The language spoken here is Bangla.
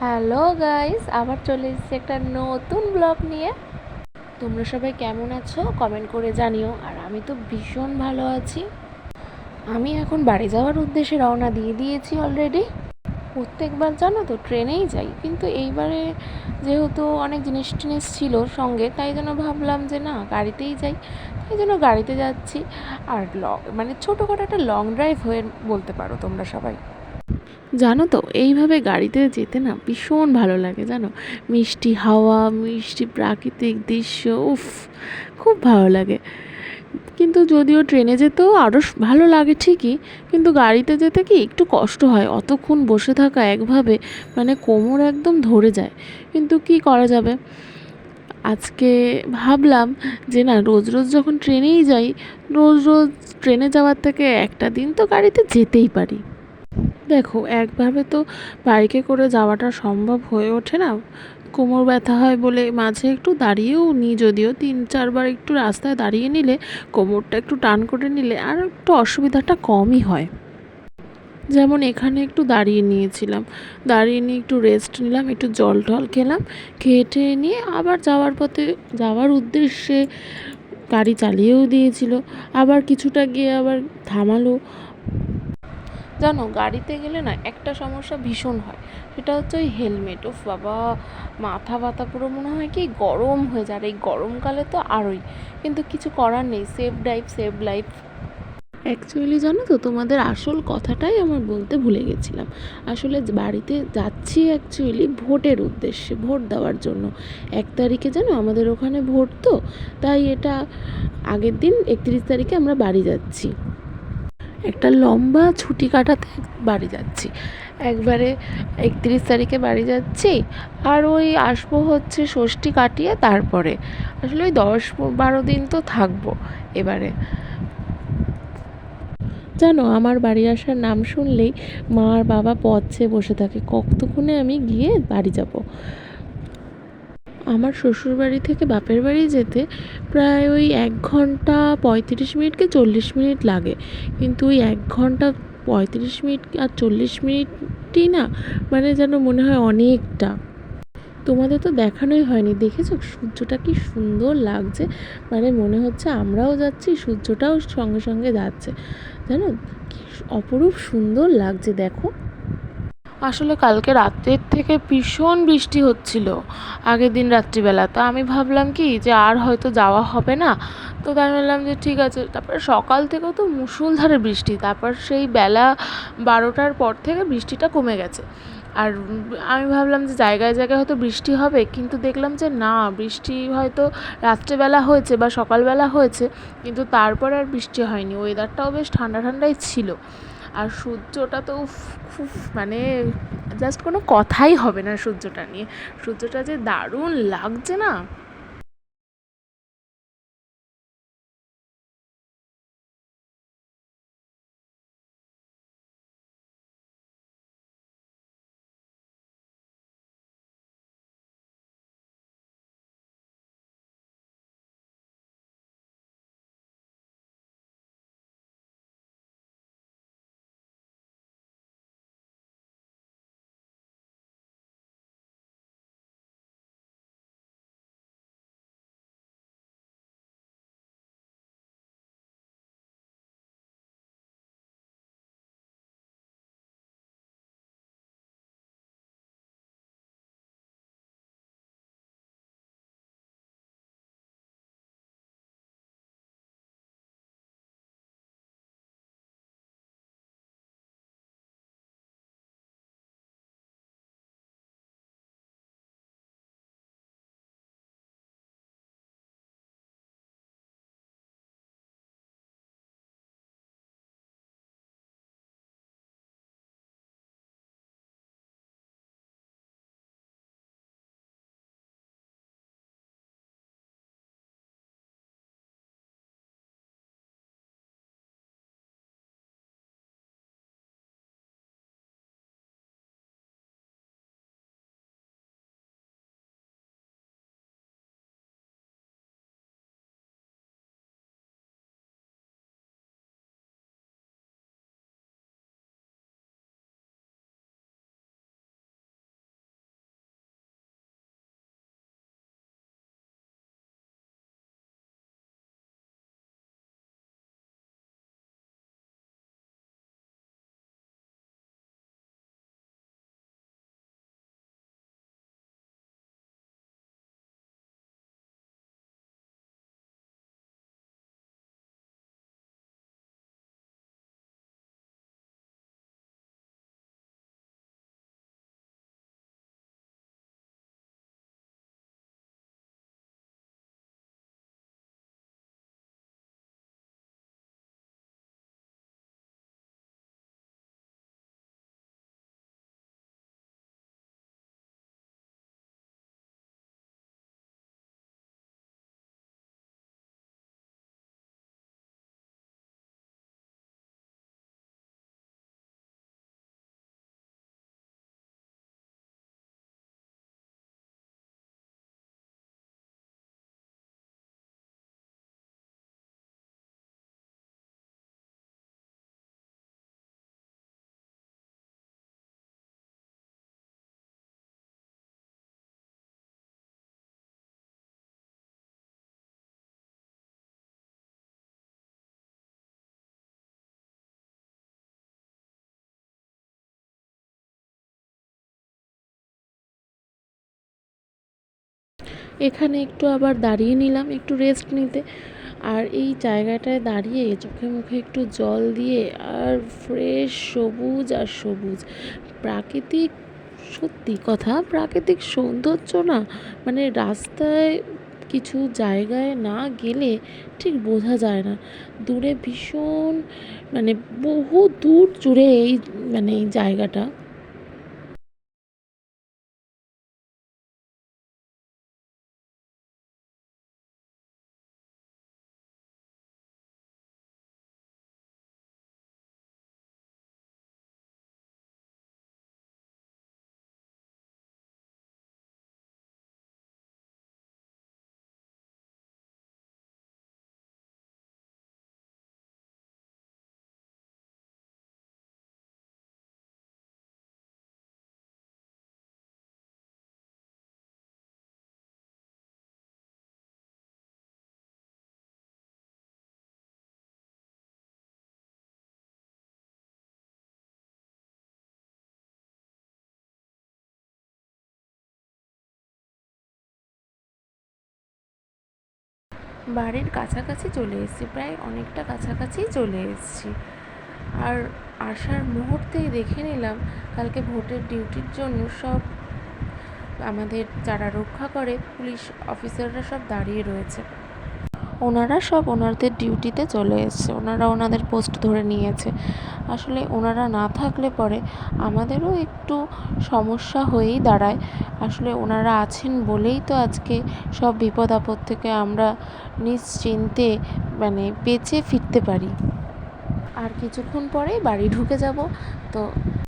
হ্যালো গাইস, আবার চলে এসেছি একটা নতুন ব্লগ নিয়ে। তোমরা সবাই কেমন আছো? কমেন্ট করে জানিও। আর আমি তো ভীষণ ভালো আছি। আমি এখন বাড়ি যাওয়ার উদ্দেশ্যে রওনা দিয়ে দিয়েছি অলরেডি প্রত্যেকবার জানো তো, ট্রেনেই যাই। কিন্তু এইবারে যেহেতু অনেক জিনিস টিনিস ছিল সঙ্গে, তাই জন্য ভাবলাম যে না, গাড়িতেই যাই। তাই জন্য গাড়িতে যাচ্ছি। আর লং মানে ছোটোখাটো একটা লং ড্রাইভ হয়ে বলতে পারো তোমরা সবাই। জানো তো, এইভাবে গাড়িতে যেতে না ভীষণ ভালো লাগে, জানো? মিষ্টি হাওয়া, মিষ্টি প্রাকৃতিক দৃশ্য, উফ, খুব ভালো লাগে। কিন্তু যদিও ট্রেনে যেতেও আরও ভালো লাগে ঠিকই, কিন্তু গাড়িতে যেতে কি একটু কষ্ট হয়, অতক্ষণ বসে থাকা একভাবে মানে কোমর একদম ধরে যায়। কিন্তু কি করা যাবে? আজকে ভাবলাম যে না, রোজ রোজ যখন ট্রেনেই যাই, রোজ রোজ ট্রেনে যাওয়ার থেকে একটা দিন তো গাড়িতে যেতেই পারি। দেখো, একভাবে তো বাইকে করে যাওয়াটা সম্ভব হয়ে ওঠে না। কোমর ব্যথা হয় বলে মাঝে একটু দাঁড়িয়েও নিই যদিও তিন চারবার একটু রাস্তায় দাঁড়িয়ে নিলে কোমরটা একটু টান করে নিলে আর একটু অসুবিধাটা কমই হয়। যেমন এখানে একটু দাঁড়িয়ে নিয়েছিলাম, দাঁড়িয়ে নিয়ে একটু রেস্ট নিলাম, একটু জল টল খেলাম খেয়ে টেয়ে নিয়ে আবার যাওয়ার পথে, যাওয়ার উদ্দেশ্যে গাড়ি চালিয়েও দিয়েছিল। আবার কিছুটা গিয়ে আবার থামালো জানো, গাড়িতে গেলে না একটা সমস্যা ভীষণ হয়। সেটা হচ্ছে ওই হেলমেট। ওফ বাবা, মাথা ব্যথা পুরো মনে হয় কি গরম হয়ে যায়। আর এই গরমকালে তো আরোই। কিন্তু কিছু করার নেই। Safe drive save life actually জানো তো, তোমাদের আসল কথাটাই আমার বলতে ভুলে গেছিলাম। আসলে বাড়িতে যাচ্ছি অ্যাকচুয়ালি ভোটের উদ্দেশ্যে, ভোট দেওয়ার জন্য। এক তারিখে জানো আমাদের ওখানে ভোট তো। তাই এটা আগের দিন একত্রিশ তারিখে আমরা বাড়ি যাচ্ছি। একটা লম্বা ছুটি কাটাতে বাড়ি যাচ্ছি। একবারে একত্রিশ তারিখে বাড়ি যাচ্ছি আর ওই আসব হচ্ছে ষষ্ঠী কাটিয়ে তারপরে। আসলে ওই দশ বারো দিন তো থাকব এবারে। জানো, আমার বাড়ি আসার নাম শুনলেই মা আর বাবা পথ বসে থাকে, কতক্ষণে আমি গিয়ে বাড়ি যাব? আমার শ্বশুরবাড়ি থেকে বাপের বাড়ি যেতে প্রায় ওই এক ঘণ্টা পঁয়ত্রিশ মিনিট কি চল্লিশ মিনিট লাগে। কিন্তু ওই এক ঘণ্টা পঁয়ত্রিশ মিনিট আর চল্লিশ মিনিটই না মানে যেন মনে হয় অনেকটা। তোমাদের তো দেখানোই হয়নি, দেখেছ? সূর্যটা কি সুন্দর লাগছে। মানে মনে হচ্ছে আমরাও যাচ্ছি, সূর্যটাও সঙ্গে সঙ্গে যাচ্ছে। জানো, কি অপরূপ সুন্দর লাগছে, দেখো। আসলে কালকে রাতের থেকে ভীষণ বৃষ্টি হচ্ছিল, আগের দিন রাত্রিবেলা। তো আমি ভাবলাম কি যে আর হয়তো যাওয়া হবে না। তো তাই ভাবলাম যে ঠিক আছে, তারপরে সকাল থেকেও তো মুষলধারে বৃষ্টি, তারপর সেই বেলা বারোটার পর থেকে বৃষ্টিটা কমে গেছে। আর আমি ভাবলাম যে জায়গায় জায়গায় হয়তো বৃষ্টি হবে, কিন্তু দেখলাম যে না, বৃষ্টি হয়তো রাত্রেবেলা হয়েছে বা সকালবেলা হয়েছে, কিন্তু তারপর আর বৃষ্টি হয়নি। ওয়েদারটাও বেশ ঠান্ডা ঠান্ডাই ছিল। আর সূর্যটা তো খুব মানে জাস্ট কোনো কথাই হবে না সূর্যটা নিয়ে। সূর্যটা যে দারুণ লাগছে না। এখানে একটু আবার দাঁড়িয়ে নিলাম, একটু রেস্ট নিতে। আর এই জায়গাটায় দাঁড়িয়ে চোখে মুখে একটু জল দিয়ে, আর ফ্রেশ সবুজ আর সবুজ। প্রাকৃতিক, সত্যি কথা, প্রাকৃতিক সৌন্দর্য না মানে রাস্তায় কিছু জায়গায় না গেলে ঠিক বোঝা যায় না। দূরে ভীষণ মানে বহু দূর জুড়ে এই মানে এই জায়গাটা। বাড়ির কাছাকাছি চলে এসেছি, প্রায় অনেকটা কাছাকাছি চলে এসেছি। আর আসার মুহূর্তেই দেখে নিলাম, কালকে ভোটের ডিউটির জন্য সব আমাদের যারা রক্ষা করে, পুলিশ অফিসাররা সব দাঁড়িয়ে রয়েছে। ওনারা সব ওনাদের ডিউটিতে চলে এসছে। ওনারা ওনাদের পোস্ট ধরে নিয়েছে। আসলে ওনারা না থাকলে পরে আমাদেরও একটু সমস্যা হয়েই দাঁড়ায়। আসলে ওনারা আছেন বলেই তো আজকে সব বিপদ আপদ থেকে আমরা নিশ্চিন্তে মানে বেঁচে ফিরতে পারি। আর কিছুক্ষণ পরেই বাড়ি ঢুকে যাব। তো